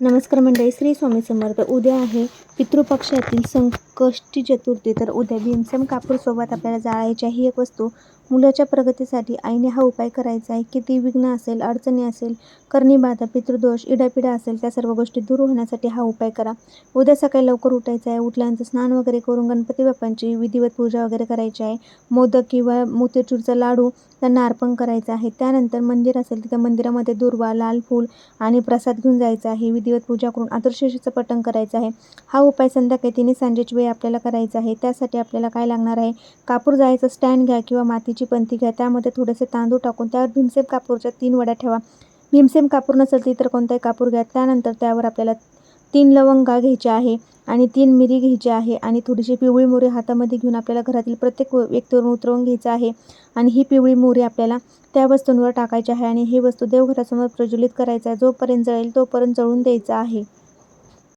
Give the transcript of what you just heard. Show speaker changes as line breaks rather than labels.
नमस्कार मंडळी श्री स्वामी समर्थ. उद्या आहे पितृपक्षातील संकष्टी चतुर्थी. तर उद्या भीमसेन कापूरसोबत आपल्याला जाळायची ही एक वस्तू. मुलाच्या प्रगतीसाठी आईने हा उपाय करायचा आहे किती विघ्न असेल अडचणी असेल कर्णीबाधा पितृदोष इडापिडा असेल त्या सर्व गोष्टी दूर होण्यासाठी हा उपाय करा. उद्या सकाळी लवकर उठायचं आहे. उठल्यानंतर स्नान वगैरे करून गणपती बाप्पांची विधिवत पूजा वगैरे करायची आहे. मोदक किंवा मोतीचूरचा लाडू त्यांना अर्पण करायचा आहे. त्यानंतर मंदिर असेल तिथं मंदिरामध्ये दुर्वा लाल फूल आणि प्रसाद घेऊन जायचा आहे. विधिवत पूजा करून आदर्शशीचं पठण करायचं आहे. हा उपाय संध्याकाळी तिने सांजेची वेळ आपल्याला करायचा आहे. त्यासाठी आपल्याला काय लागणार आहे? कापूर जायचं स्टँड घ्या किंवा मातीची पंथी घ्या. त्यामध्ये थोडेसे तांदूळ टाकून त्यावर भीमसेन कापूरच्या तीन वड्या ठेवा. भीमसेन कापूर नसेल ती तर कोणताही कापूर घ्या. त्यानंतर त्यावर आपल्याला तीन लवंगा घ्यायच्या आहे आणि तीन मिरी घ्यायची आहे आणि थोडीशी पिवळी मोहरी हातामध्ये घेऊन आपल्याला घरातील प्रत्येक व्यक्तीवरून उतरवून घ्यायचं आहे. आणि ही पिवळी मोहरी आपल्याला त्या वस्तूंवर टाकायची आहे आणि ही वस्तू देवघरासमोर प्रज्वलित करायचं आहे. जोपर्यंत जळेल तोपर्यंत जळून द्यायचं आहे.